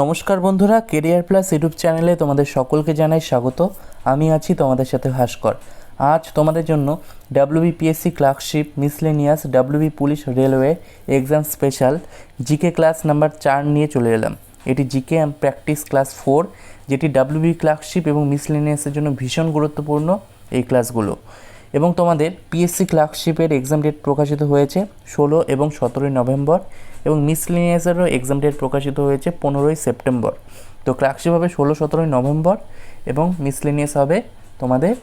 নমস্কার বন্ধুরা career plus YouTube চ্যানেলে তোমাদের সকলকে জানাই স্বাগত। আমি আছি তোমাদের সাথে ভাস্কর। আজ তোমাদের জন্য WBPSC clerkship miscellaneous WB police railway exam special GK class number চার নিয়ে চলে এলাম। এটি GK and practice class four যেটি ডাব্লিউবি ক্লার্কশিপ এবং মিসলেনিয়াসের জন্য ভীষণ গুরুত্বপূর্ণ এই ক্লাসগুলো এবং তোমাদের পিএসসি ক্লার্কশিপের এক্সাম ডেট প্রকাশিত হয়েছে ষোলো এবং সতেরোই নভেম্বর এবং মিসলিনিয়াসেরও এক্সাম ডেট প্রকাশিত হয়েছে পনেরোই সেপ্টেম্বর। তো ক্লার্কশিপ হবে ষোলো, সতেরোই নভেম্বর এবং মিসলিনিয়াস হবে তোমাদের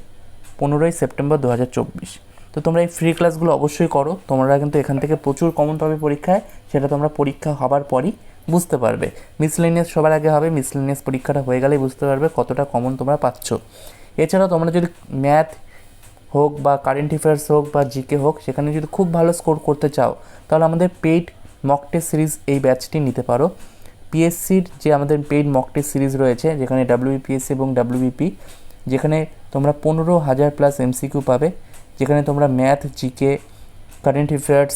পনেরোই সেপ্টেম্বর দু হাজার চব্বিশ। তো তোমরা এই ফ্রি ক্লাসগুলো অবশ্যই করো, তোমরা কিন্তু এখান থেকে প্রচুর কমন পাবে পরীক্ষায়, সেটা তোমরা পরীক্ষা হবার পরই বুঝতে পারবে। মিসলেনিয়াস সবার আগে হবে মিসলেনিয়াস পরীক্ষাটা হয়ে গেলেই বুঝতে পারবে কতটা কমন তোমরা পাচ্ছ। এছাড়াও তোমরা যদি ম্যাথ হোক বা কারেন্ট অ্যাফেয়ার্স হোক বা জিকে হোক, সেখানে যদি খুব ভালো স্কোর করতে চাও, তাহলে আমাদের পেইড মক টেস্ট সিরিজ এই ব্যাচটি নিতে পারো। পিএসসির যে আমাদের পেইড মক টেস্ট সিরিজ রয়েছে, যেখানে ডাব্লিউবিপিএসসি এবং ডাব্লিউবিপি যেখানে তোমরা পনেরো হাজার প্লাস এমসিকিউ পাবে, যেখানে তোমরা math GK current affairs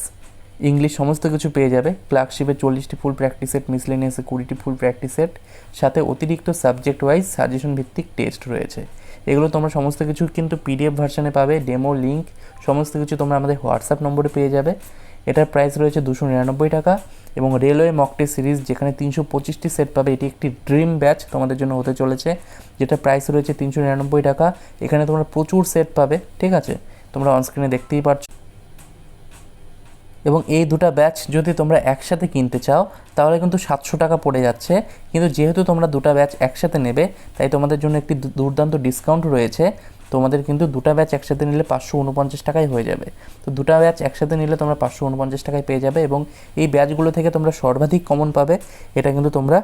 English সমস্ত কিছু পেয়ে যাবে। ক্লার্কশিপে চল্লিশটি ফুল প্র্যাকটিস সেট মিসলেনিয়াসে কুড়িটি ফুল প্র্যাকটিস সেট সাথে অতিরিক্ত সাবজেক্ট ওয়াইজ সাজেশন ভিত্তিক টেস্ট রয়েছে। এগুলো তোমরা সমস্ত কিছু কিন্তু পিডিএফ ভার্সানে পাবে ডেমো লিঙ্ক সমস্ত কিছু তোমরা আমাদের হোয়াটসঅ্যাপ নম্বরে পেয়ে যাবে। এটার প্রাইস রয়েছে দুশো নিরানব্বই টাকা এবং রেলওয়ে মকটে সিরিজ যেখানে তিনশো পঁচিশটি সেট পাবে, এটি একটি ড্রিম ব্যাচ তোমাদের জন্য হতে চলেছে যেটা প্রাইস রয়েছে তিনশো নিরানব্বই টাকা। এখানে তোমরা প্রচুর সেট পাবে, ঠিক আছে? তোমরা অনস্ক্রিনে দেখতেই পারছ। এবং এই দুটো ব্যাচ যদি তোমরা একসাথে কিনতে চাও, তাহলে কিন্তু সাতশো টাকা পড়ে যাচ্ছে। কিন্তু যেহেতু তোমরা দুটো ব্যাচ একসাথে নেবে, তাই তোমাদের জন্য একটি দুর্দান্ত ডিসকাউন্ট রয়েছে। তোমাদের কিন্তু দুটো ব্যাচ একসাথে নিলে পাঁচশো উনপঞ্চাশ টাকায় হয়ে যাবে। তো দুটো ব্যাচ একসাথে নিলে তোমরা পাঁচশো উনপঞ্চাশ টাকায় পেয়ে যাবে এবং এই ব্যাচগুলো থেকে তোমরা সর্বাধিক কমন পাবে। এটা কিন্তু তোমরা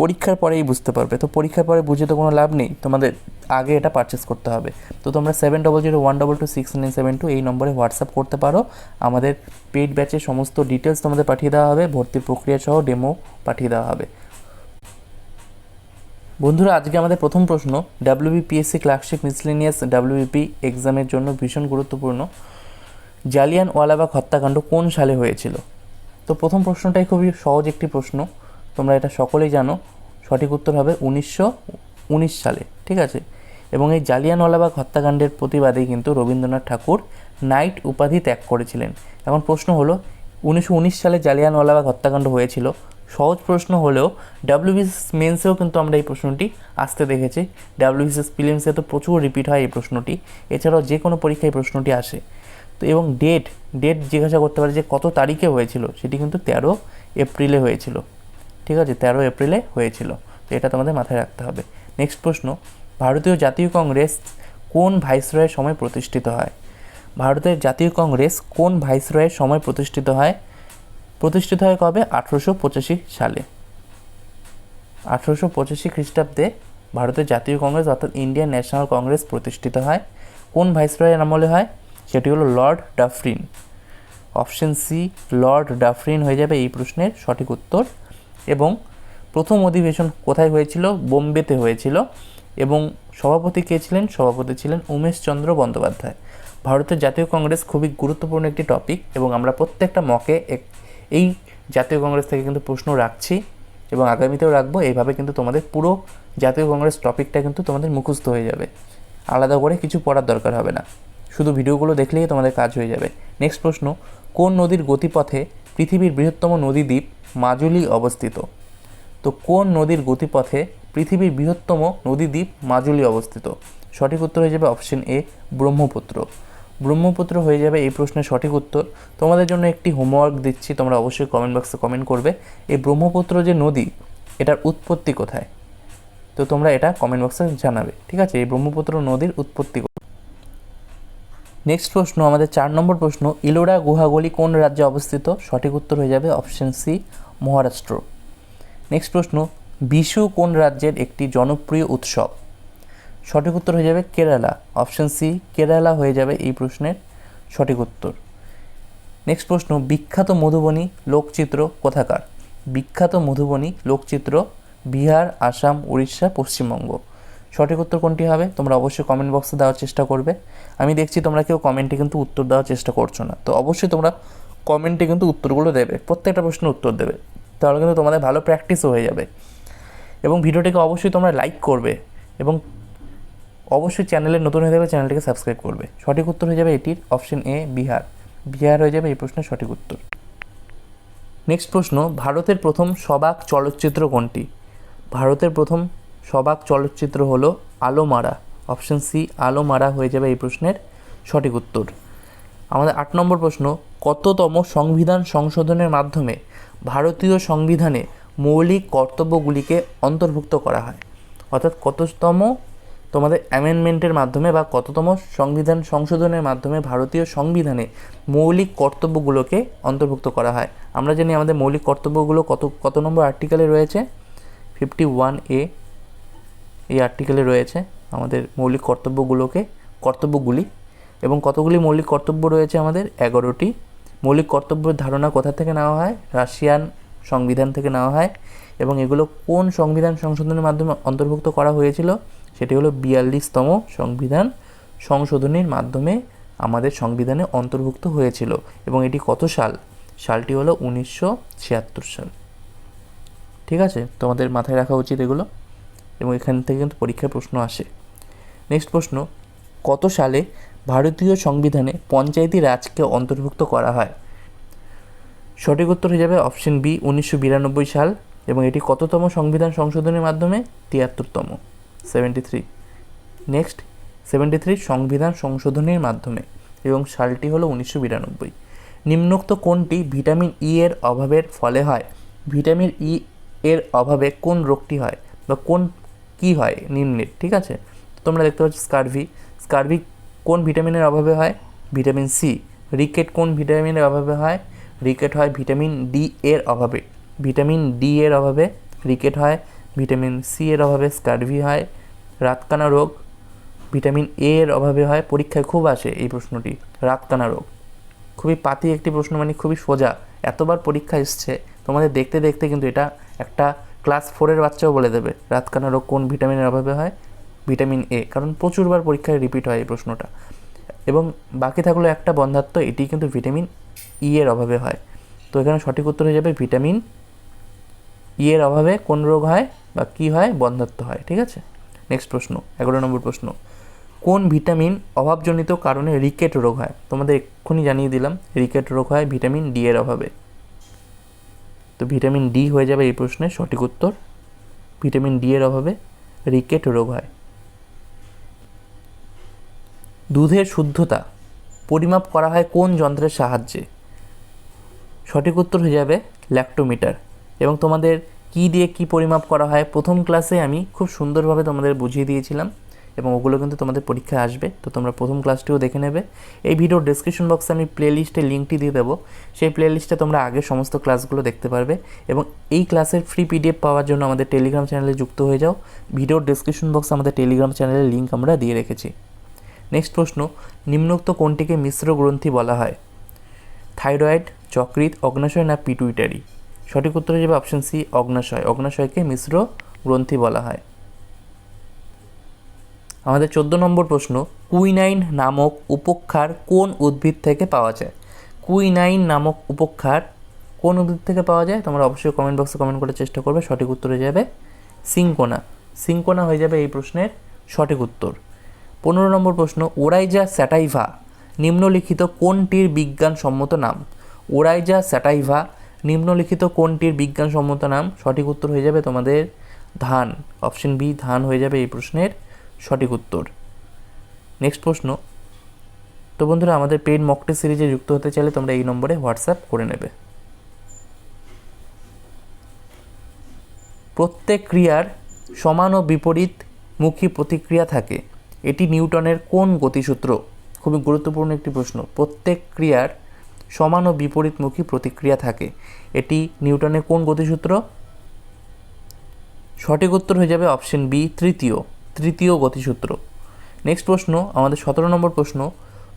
পরীক্ষার পরেই বুঝতে পারবে। তো পরীক্ষার পরে বুঝে তো কোনো লাভ নেই। তোমাদের আগে এটা পারচেস করতে হবে। তো তোমরা seven double zero one double two six nine seven two এই নম্বরে হোয়াটসঅ্যাপ করতে পারো। আমাদের পেইড ব্যাচের সমস্ত ডিটেলস তোমাদের পাঠিয়ে দেওয়া হবে। ভর্তির প্রক্রিয়া সহ ডেমো পাঠিয়ে দেওয়া হবে। বন্ধুরা, আজকে আমাদের প্রথম প্রশ্ন ডাব্লিউবিপিএসসি ক্লার্কশিপ মিসলেনিয়াস ডাব্লিউবিপি এক্সামের জন্য ভীষণ গুরুত্বপূর্ণ। জালিয়ান ওয়ালাবাগ হত্যাকাণ্ড কোন সালে হয়েছিল? তো প্রথম প্রশ্নটাই খুবই সহজ একটি প্রশ্ন। তোমরা এটা সকলেই জানো, সঠিক উত্তর হবে উনিশশো উনিশ সালে, ঠিক আছে? এবং এই জালিয়ানওয়ালাবাগ হত্যাকাণ্ডের প্রতিবাদেই কিন্তু রবীন্দ্রনাথ ঠাকুর নাইট উপাধি ত্যাগ করেছিলেন। এখন প্রশ্ন হলো, উনিশশো উনিশ সালে জালিয়ানওয়ালাবাগ হত্যাকাণ্ড হয়েছিল? সহজ প্রশ্ন হলেও ডাব্লিউবিএস মেন্সেও কিন্তু আমরা এই প্রশ্নটি আসতে দেখেছি। ডাব্লিউবিএস প্রিলিমসে তো প্রচুর রিপিট হয় এই প্রশ্নটি। এছাড়াও যে কোনো পরীক্ষায় এই প্রশ্নটি আসে। তো এবং ডেট ডেট জিজ্ঞাসা করতে পারে যে কত তারিখে হয়েছিল? সেটি কিন্তু তেরো এপ্রিলে হয়েছিল। ঠিক আছে, তেরো এপ্রিলে হয়েছিল। তো এটা তোমাদের মাথায় রাখতে হবে। নেক্সট প্রশ্ন, ভারতীয় জাতীয় কংগ্রেস কোন ভাইসরয়ের সময় প্রতিষ্ঠিত হয়? ভারতের জাতীয় কংগ্রেস কোন ভাইসরয়ের সময় প্রতিষ্ঠিত হয়? প্রতিষ্ঠিত হয় কবে? আঠেরোশো পঁচাশি সালে। আঠেরোশো পঁচাশি খ্রিস্টাব্দে ভারতের জাতীয় কংগ্রেস অর্থাৎ ইন্ডিয়ান ন্যাশনাল কংগ্রেস প্রতিষ্ঠিত হয়। কোন ভাইসরয়ের আমলে হয়? সেটি হলো Lord Dufferin. Option C, Lord Dufferin হয়ে যাবে এই প্রশ্নের সঠিক উত্তর। এবং প্রথম অধিবেশন কোথায় হয়েছিল? বোম্বেতে হয়েছিল। এবং সভাপতি কে ছিলেন? সভাপতি ছিলেন উমেশচন্দ্র বন্দ্যোপাধ্যায়। ভারতের জাতীয় কংগ্রেস খুবই গুরুত্বপূর্ণ একটি টপিক এবং আমরা প্রত্যেকটা মকে এই জাতীয় কংগ্রেস থেকে কিন্তু প্রশ্ন রাখছি এবং আগামীতেও রাখব। এইভাবে কিন্তু তোমাদের পুরো জাতীয় কংগ্রেস টপিকটা কিন্তু তোমাদের মুখস্থ হয়ে যাবে। আলাদা করে কিছু পড়ার দরকার হবে না। শুধু ভিডিওগুলো দেখলেই তোমাদের কাজ হয়ে যাবে। নেক্সট প্রশ্ন, কোন নদীর গতিপথে পৃথিবীর বৃহত্তম নদীদ্বীপ মাজুলি অবস্থিত। তো কোন নদীর গতিপথে পৃথিবীর বৃহত্তম নদীদ্বীপ মাজুলি অবস্থিত? সঠিক উত্তর হয়ে যাবে অপশন এ ব্রহ্মপুত্র। ব্রহ্মপুত্র হয়ে যাবে এই প্রশ্নের সঠিক উত্তর। তোমাদের জন্য একটি হোমওয়ার্ক দিচ্ছি, তোমরা অবশ্যই কমেন্ট বক্সে কমেন্ট করবে। এই ব্রহ্মপুত্র যে নদী, এটার উৎপত্তি কোথায়? তো তোমরা এটা কমেন্ট বক্সে জানাবে, ঠিক আছে? এই ব্রহ্মপুত্র নদীর উৎপত্তি নেক্সট প্রশ্ন, আমাদের চার নম্বর প্রশ্ন, ইলোরা গুহাগলি কোন রাজ্যে অবস্থিত? সঠিক উত্তর হয়ে যাবে অপশন সি মহারাষ্ট্র। নেক্সট প্রশ্ন, বিশু কোন রাজ্যের একটি জনপ্রিয় উৎসব? সঠিক উত্তর হয়ে যাবে কেরালা। অপশন সি কেরালা হয়ে যাবে এই প্রশ্নের সঠিক উত্তর। নেক্সট প্রশ্ন, বিখ্যাত মধুবনী লোকচিত্র কোথাকার? বিখ্যাত মধুবনী লোকচিত্র বিহার, আসাম, উড়িষ্যা, পশ্চিমবঙ্গ। সঠিক উত্তর কোনটি হবে? তোমরা অবশ্যই কমেন্ট বক্সে দেওয়ার চেষ্টা করবে। আমি দেখছি তোমরা কেউ কমেন্টে কিন্তু উত্তর দেওয়ার চেষ্টা করছ না। তো অবশ্যই তোমরা কমেন্টে কিন্তু উত্তরগুলো দেবে, প্রত্যেকটা প্রশ্নের উত্তর দেবে। তাহলে কিন্তু তোমাদের ভালো প্র্যাকটিসও হয়ে যাবে। এবং ভিডিওটিকে অবশ্যই তোমরা লাইক করবে এবং অবশ্যই চ্যানেলে নতুন হয়ে থাকলে চ্যানেলটিকে সাবস্ক্রাইব করবে। সঠিক উত্তর হয়ে যাবে এটির অপশন এ, বিহার। বিহার হয়ে যাবে এই প্রশ্নের সঠিক উত্তর। নেক্সট প্রশ্ন, ভারতের প্রথম সবাক চলচ্চিত্র কোনটি? ভারতের প্রথম সবাক চলচ্চিত্র হলো আলোমারা। অপশন সি, আলোমারা হয়ে যাবে এই প্রশ্নের সঠিক উত্তর। আমাদের আট নম্বর প্রশ্ন কততম সংবিধান সংশোধনের মাধ্যমে ভারতীয় সংবিধানে মৌলিক কর্তব্যগুলিকে অন্তর্ভুক্ত করা হয়? অর্থাৎ কততম তোমাদের অ্যামেন্ডমেন্টের মাধ্যমে বা কততম সংবিধান সংশোধনের মাধ্যমে ভারতীয় সংবিধানে মৌলিক কর্তব্যগুলোকে অন্তর্ভুক্ত করা হয়? আমরা জানি আমাদের মৌলিক কর্তব্যগুলো কত কত নম্বর আর্টিকেলে রয়েছে? ফিফটি ওয়ান এ এই আর্টিকেলে রয়েছে আমাদের মৌলিক কর্তব্যগুলোকে, কর্তব্যগুলি এবং কতগুলি মৌলিক কর্তব্য রয়েছে আমাদের? এগারোটি। মৌলিক কর্তব্যের ধারণা কোথা থেকে নেওয়া হয়? রাশিয়ান সংবিধান থেকে নেওয়া হয়। এবং এগুলো কোন সংবিধান সংশোধনের মাধ্যমে অন্তর্ভুক্ত করা হয়েছিল? সেটি হলো বিয়াল্লিশতম সংবিধান সংশোধনীর মাধ্যমে আমাদের সংবিধানে অন্তর্ভুক্ত হয়েছিল। এবং এটি কত সাল? সালটি হলো উনিশশো ছিয়াত্তর সাল। ঠিক আছে? তোমাদের মাথায় রাখা উচিত এগুলো। এবং এখান থেকে কিন্তু পরীক্ষায় প্রশ্ন আসে। নেক্সট প্রশ্ন, কত সালে ভারতীয় সংবিধানে পঞ্চায়েতি রাজকে অন্তর্ভুক্ত করা হয়। সঠিক উত্তর হয়ে যাবে অপশন বি, উনিশশো বিরানব্বই সাল এবং এটি কততম সংবিধান সংশোধনের মাধ্যমে? তিয়াত্তরতম। Seventy three next seventy three সংবিধান সংশোধনের মাধ্যমে এবং সালটি হলো উনিশশো বিরানব্বই। নিম্নোক্ত কোনটি ভিটামিন ই এর অভাবের ফলে হয়? ভিটামিন ই এর অভাবে কোন রোগটি হয় বা কোন কি হয়? নিম্নের, ঠিক আছে? তোমরা দেখতে পাচ্ছ স্কারভি। স্কারভি কোন ভিটামিনের অভাবে হয়? Vitamin C. রিকেট কোন ভিটামিনের অভাবে হয়? রিকেট হয় ভিটামিন ডি এর অভাবে। ভিটামিন ডি এর অভাবে রিকেট হয়। ভিটামিন সি এর অভাবে স্কারভি হয়। রাতকানা রোগ। ভিটামিন এ এর অভাবে হয়। পরীক্ষায় খুব আসে এই প্রশ্নটি। রাতকানা রোগ। খুবই পাতি একটি প্রশ্ন মানে খুবই সোজা। এতবার পরীক্ষা এসছে। তোমাদের দেখতে দেখতে কিন্তু এটা একটা ক্লাস ফোরের বাচ্চাও বলে দেবে। রাতকানা রোগ কোন ভিটামিনের অভাবে হয়? ভিটামিন এ কারণ প্রচুরবার পরীক্ষায় রিপিট হয় এই প্রশ্নটা। এবং বাকি থাকল একটা বন্ধাত্ম এটি কিন্তু ভিটামিন ই এর অভাবে হয়। তো এখানে সঠিক উত্তর হয়ে যাবে ভিটামিন ই এর অভাবে কোন রোগ হয় বা কী হয়? বন্ধাত্ম হয়, ঠিক আছে? নেক্সট প্রশ্ন, এগারো নম্বর প্রশ্ন। কোন ভিটামিন অভাবজনিত কারণে রিকেট রোগ হয়? তোমাদের এক্ষুনি জানিয়ে দিলাম রিকেট রোগ হয় ভিটামিন ডি এর অভাবে। তো ভিটামিন ডি হয়ে যাবে এই প্রশ্নের সঠিক উত্তর। ভিটামিন ডি এর অভাবে রিকেট রোগ হয়। দুধের শুদ্ধতা, পরিমাপ করা হয় কোন যন্ত্রের সাহায্যে? সঠিক উত্তর হয়ে যাবে ল্যাক্টোমিটার। এবং তোমাদের কি দিয়ে কি পরিমাপ করা হয়, প্রথম ক্লাসে আমি খুব সুন্দরভাবে তোমাদের বুঝিয়ে দিয়েছিলাম এবং ওগুলো কিন্তু তোমাদের পরীক্ষায় আসবে। তো তোমরা প্রথম ক্লাসটিও দেখে নেবে। এই ভিডিওর ডিসক্রিপশন বক্সে আমি প্লে লিস্টে লিঙ্কটি দিয়ে দেবো। সেই প্লে লিস্টে তোমরা আগে সমস্ত ক্লাসগুলো দেখতে পারবে এবং এই ক্লাসের ফ্রি পিডিএফ পাওয়ার জন্য আমাদের টেলিগ্রাম চ্যানেলে যুক্ত হয়ে যাও। ভিডিওর ডিসক্রিপশন বক্সে আমাদের টেলিগ্রাম চ্যানেলের লিঙ্ক আমরা দিয়ে রেখেছি। নেক্সট প্রশ্ন, নিম্নোক্ত কোনটিকে মিশ্র গ্রন্থি বলা হয়? থাইরয়েড যকৃৎ, অগ্নাশয় না পিটুইটারি সঠিক উত্তর যাবে অপশন সি অগ্নাশয়। অগ্নাশয়কে মিশ্র গ্রন্থি বলা হয়। আমাদের চোদ্দ নম্বর প্রশ্ন কুইনাইন নামক উপক্ষার কোন উদ্ভিদ থেকে পাওয়া যায়? কুইনাইন নামক উপক্ষার কোন উদ্ভিদ থেকে পাওয়া যায়? তোমরা অবশ্যই কমেন্ট বক্সে কমেন্ট করার চেষ্টা করবে, সঠিক উত্তর হয়ে যাবে সিঙ্কোনা। সিঙ্কোনা হয়ে যাবে এই প্রশ্নের সঠিক উত্তর। পনেরো নম্বর প্রশ্ন, ওরাইজা স্যাটাইভা, নিম্নলিখিত কোনটির বিজ্ঞানসম্মত নাম? ওরাইজা স্যাটাইভা, নিম্নলিখিত কোনটির বিজ্ঞানসম্মত নাম? সঠিক উত্তর হয়ে যাবে তোমাদের ধান। অপশন বি, ধান হয়ে যাবে এই প্রশ্নের সঠিক উত্তর। নেক্সট প্রশ্ন, তো বন্ধুরা আমাদের পেড মকটে সিরিজে যুক্ত হতে চাইলে তোমরা এই নম্বরে হোয়াটসঅ্যাপ করে নেবে। প্রত্যেক ক্রিয়ার সমান ও বিপরীত মুখী প্রতিক্রিয়া থাকে। এটি নিউটনের কোন গতিসূত্র? খুবই গুরুত্বপূর্ণ একটি প্রশ্ন। প্রত্যেক ক্রিয়ার সমান ও বিপরীতমুখী প্রতিক্রিয়া থাকে। এটি নিউটনের কোন গতিসূত্র? সঠিক উত্তর হয়ে যাবে অপশন বি, তৃতীয়। তৃতীয় গতিসূত্র। নেক্সট প্রশ্ন, আমাদের সতেরো নম্বর প্রশ্ন,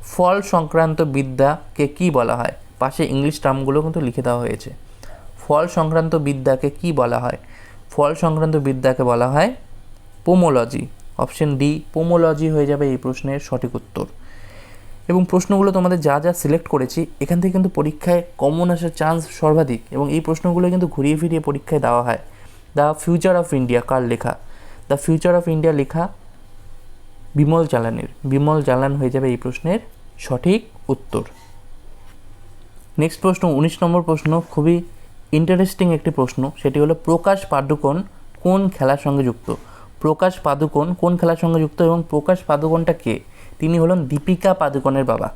ফল সংক্রান্ত বিদ্যাকে কি বলা হয়? পাশে ইংলিশ টার্মগুলো কিন্তু লিখে দেওয়া হয়েছে। ফল সংক্রান্ত বিদ্যাকে কি বলা হয়? ফল সংক্রান্ত বিদ্যাকে বলা হয় পোমোলজি। অপশন ডি, পোমোলজি হয়ে যাবে এই প্রশ্নের সঠিক উত্তর। এবং প্রশ্নগুলো তোমাদের যা যা সিলেক্ট করেছি, এখান থেকে কিন্তু পরীক্ষায় কমন আসার চান্স সর্বাধিক এবং এই প্রশ্নগুলো কিন্তু ঘুরিয়ে ফিরিয়ে পরীক্ষায় দেওয়া হয়। দ্য ফিউচার অফ ইন্ডিয়া, কার লেখা? দ্য ফিউচার অফ ইন্ডিয়া লেখা বিমল জালানের। বিমল জালান হয়ে যাবে এই প্রশ্নের সঠিক উত্তর। নেক্সট প্রশ্ন, উনিশ নম্বর প্রশ্ন, খুবই ইন্টারেস্টিং একটি প্রশ্ন। সেটি হলো প্রকাশ পাদুকোণ কোন খেলার সঙ্গে যুক্ত? প্রকাশ পাদুকোন কোন খেলার সঙ্গে যুক্ত এবং প্রকাশ পাদুকোনটা কে? তিনি হলেন দীপিকা পাদুকোনের বাবা।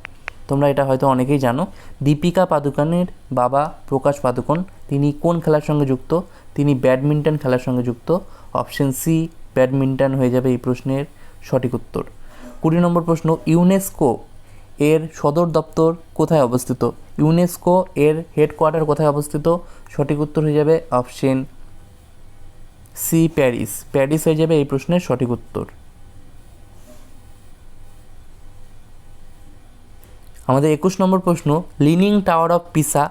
তোমরা এটা হয়তো অনেকেই জানো। দীপিকা পাদুকোনের বাবা প্রকাশ পাদুকোন। তিনি কোন খেলার সঙ্গে যুক্ত? তিনি ব্যাডমিন্টন খেলার সঙ্গে যুক্ত। অপশন সি, ব্যাডমিন্টন হয়ে যাবে এই প্রশ্নের সঠিক উত্তর। কুড়ি নম্বর প্রশ্ন, ইউনেস্কো এর সদর দপ্তর কোথায় অবস্থিত? ইউনেস্কো এর হেডকোয়ার্টার কোথায় অবস্থিত? সঠিক উত্তর হয়ে যাবে অপশন সি প্যারিস। প্যারিস হয়ে যাবে এই প্রশ্নের সঠিক উত্তর। আমাদের একুশ নম্বর প্রশ্ন, লিনিং টাওয়ার অফ পিসা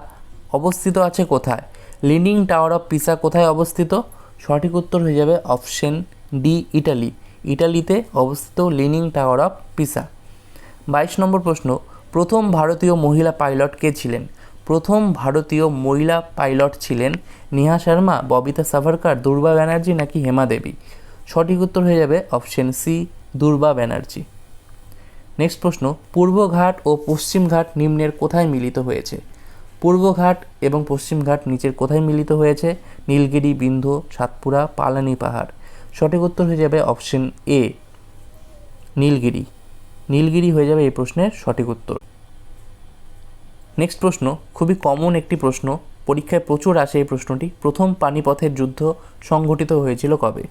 অবস্থিত আছে কোথায়? লিনিং টাওয়ার অফ পিসা কোথায় অবস্থিত? সঠিক উত্তর হয়ে যাবে অপশন ডি, ইটালি। ইটালিতে অবস্থিত লিনিং টাওয়ার অফ পিসা। বাইশ নম্বর প্রশ্ন, প্রথম ভারতীয় মহিলা পাইলট কে ছিলেন? প্রথম ভারতীয় মহিলা পাইলট ছিলেন নেহা শর্মা, ববিতা সাভারকার, দুর্বা ব্যানার্জি নাকি হেমা দেবী। সঠিক উত্তর হয়ে যাবে অপশন সি, দুর্বা ব্যানার্জি। নেক্সট প্রশ্ন পূর্বঘাট ও পশ্চিমঘাট নিম্নের কোথায় মিলিত হয়েছে? পূর্বঘাট এবং পশ্চিমঘাট নিচের কোথায় মিলিত হয়েছে? নীলগিরি বিন্ধ সাতপুরা, পালানি পাহাড়। সঠিক উত্তর হয়ে যাবে অপশন এ, নীলগিরি। নীলগিরি হয়ে যাবে এই প্রশ্নের সঠিক উত্তর। নেক্সট প্রশ্ন, খুবই কমন একটি প্রশ্ন, পরীক্ষায় প্রচুর আসে এই প্রশ্নটি, প্রথম পানিপথের যুদ্ধ সংঘটিত হয়েছিল কবে?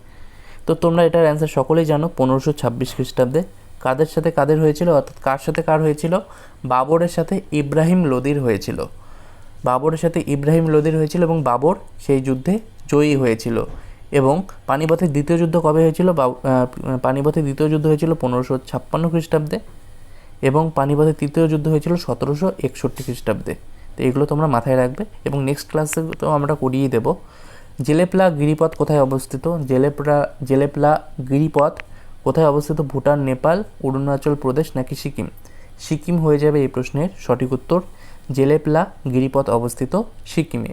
তো তোমরা এটার অ্যান্সার সকলেই জানো, পনেরোশো ছাব্বিশ খ্রিস্টাব্দে। কাদের সাথে কাদের হয়েছিল, অর্থাৎ কার সাথে কার হয়েছিল? বাবরের সাথে ইব্রাহিম লোদির হয়েছিল। বাবরের সাথে ইব্রাহিম লোদির হয়েছিল এবং বাবর সেই যুদ্ধে জয়ী হয়েছিল। এবং পানিপথের দ্বিতীয় যুদ্ধ কবে হয়েছিল? পানিপথের দ্বিতীয় যুদ্ধ হয়েছিল পনেরোশো ছাপ্পান্ন খ্রিস্টাব্দে। এবং পানিপথের তৃতীয় যুদ্ধ হয়েছিল সতেরোশো একষট্টি খ্রিস্টাব্দে। তো এগুলো তোমরা মাথায় রাখবে এবং নেক্সট ক্লাসে তো আমরা করিয়ে দেব। জেলেপলা গিরিপথ কোথায় অবস্থিত? জেলেপলা জেলেপলা গিরিপথ কোথায় অবস্থিত? ভুটান, নেপাল, অরুণাচল প্রদেশ নাকি সিকিম? সিকিম হয়ে যাবে এই প্রশ্নের সঠিক উত্তর। জেলেপলা গিরিপথ অবস্থিত সিকিমে।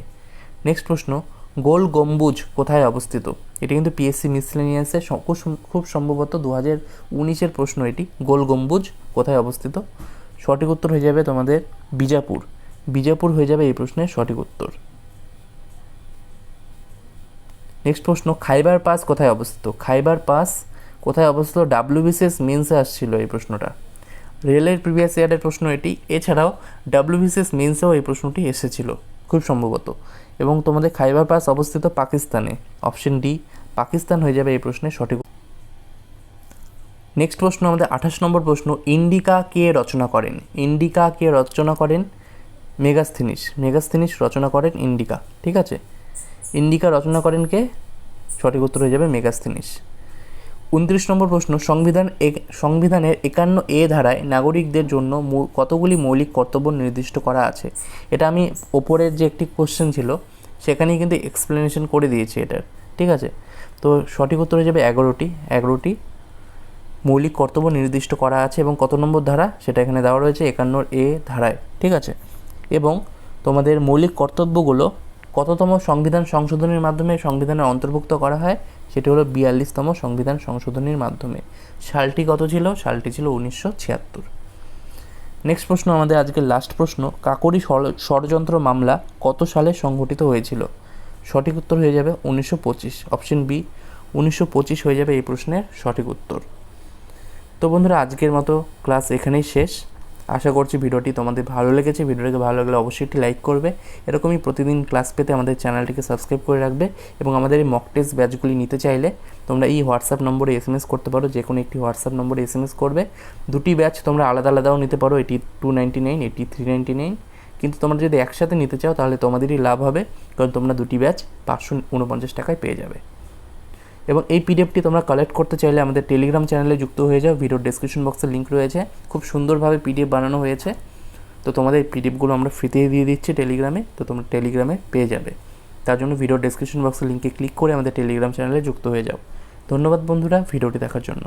নেক্সট প্রশ্ন গোল গম্বুজ কোথায় অবস্থিত? এটি কিন্তু পিএসসি মিসলেনিয়াসে খুব সম্ভবত দু হাজার উনিশের প্রশ্ন এটি। গোল গম্বুজ কোথায় অবস্থিত? সঠিক উত্তর হয়ে যাবে তোমাদের বিজাপুর। বিজাপুর হয়ে যাবে এই প্রশ্নের সঠিক উত্তর। নেক্সট প্রশ্ন, খাইবার পাস কোথায় অবস্থিত? খাইবার পাস কোথায় অবস্থিত? ডাব্লিউবিসিএস মেন্সে আসছিল এই প্রশ্নটা। রেলের প্রিভিয়াস ইয়ারের প্রশ্ন এটি। এছাড়াও ডাব্লিউবিসিএস মেন্সেও এই প্রশ্নটি এসেছিল, খুব সম্ভবত। এবং তোমাদের খাইবার পাস অবস্থিত পাকিস্তানে। অপশন ডি, পাকিস্তান হয়ে যাবে এই প্রশ্নের সঠিক নেক্সট প্রশ্ন, আমাদের আঠাশ নম্বর প্রশ্ন, ইন্ডিকা কে রচনা করেন? ইন্ডিকা কে রচনা করেন? মেগাস্থিনিস। মেগাস্থিনিস রচনা করেন ইন্ডিকা। ঠিক আছে? ইন্ডিকা রচনা করেন কে? সঠিক উত্তর হয়ে যাবে মেগাস্থিনিস। উনত্রিশ নম্বর প্রশ্ন, সংবিধান সংবিধানের একান্ন এ ধারায় নাগরিকদের জন্য কতগুলি মৌলিক কর্তব্য নির্দিষ্ট করা আছে? এটা আমি ওপরের যে একটি কোশ্চেন ছিল, সেখানেই কিন্তু এক্সপ্লেনেশন করে দিয়েছি এটার, ঠিক আছে? তো সঠিক উত্তর হয়ে যাবে এগারোটি এগারোটি মৌলিক কর্তব্য নির্দিষ্ট করা আছে এবং কত নম্বর ধারা? সেটা এখানে দেওয়া রয়েছে একান্নর এ ধারায়, ঠিক আছে? এবং তোমাদের মৌলিক কর্তব্যগুলো কততম সংবিধান সংশোধনীর মাধ্যমে সংবিধানে অন্তর্ভুক্ত করা হয়? সেটি হলো বিয়াল্লিশতম সংবিধান সংশোধনীর মাধ্যমে। সালটি কত ছিল? সালটি ছিল উনিশশো ছিয়াত্তর। নেক্সট প্রশ্ন, আমাদের আজকের লাস্ট প্রশ্ন, কাকরি ষড়যন্ত্র মামলা কত সালে সংঘটিত হয়েছিল? সঠিক উত্তর হয়ে যাবে উনিশশো পঁচিশ। অপশন বি উনিশশো পঁচিশ হয়ে যাবে এই প্রশ্নের সঠিক উত্তর। তো বন্ধুরা, আজকের মতো ক্লাস এখানেই শেষ। আশা করছি ভিডিওটি তোমাদের ভালো লেগেছে। ভিডিওটিকে ভালো লাগলে অবশ্যই একটি লাইক করবে। এরকমই প্রতিদিন ক্লাস পেতে আমাদের চ্যানেলটিকে সাবস্ক্রাইব করে রাখবে এবং আমাদের এই মক টেস্ট ব্যাচগুলি নিতে চাইলে তোমরা এই হোয়াটসঅ্যাপ নম্বরে এস এম এস করতে পারো। যে কোনো একটি হোয়াটসঅ্যাপ নম্বরে এস এম এস করবে। দুটি ব্যাচ তোমরা আলাদা আলাদাও নিতে পারো। এটি টু নাইনটি নাইন এটি থ্রি নাইনটি নাইন কিন্তু তোমরা যদি একসাথে নিতে চাও তাহলে তোমাদেরই লাভ হবে। কারণ তোমরা দুটি ব্যাচ পাঁচশো উনপঞ্চাশ টাকায় পেয়ে যাবে। এবং এই পিডিএফটি তোমরা কালেক্ট করতে চাইলে আমাদের টেলিগ্রাম চ্যানেলে যুক্ত হয়ে যাও। ভিডিও ডেসক্রিপশন বক্সে লিঙ্ক রয়েছে। খুব সুন্দরভাবে পিডিএফ বানানো হয়েছে। তো তোমাদের পিডিএফগুলো আমরা ফ্রিতেই দিয়ে দিচ্ছি টেলিগ্রামে তো তোমরা টেলিগ্রামে পেয়ে যাবে। তার জন্য ভিডিও ডেসক্রিপশন বক্সে লিঙ্কে ক্লিক করে আমাদের টেলিগ্রাম চ্যানেলে যুক্ত হয়ে যাও। ধন্যবাদ বন্ধুরা ভিডিওটি দেখার জন্য।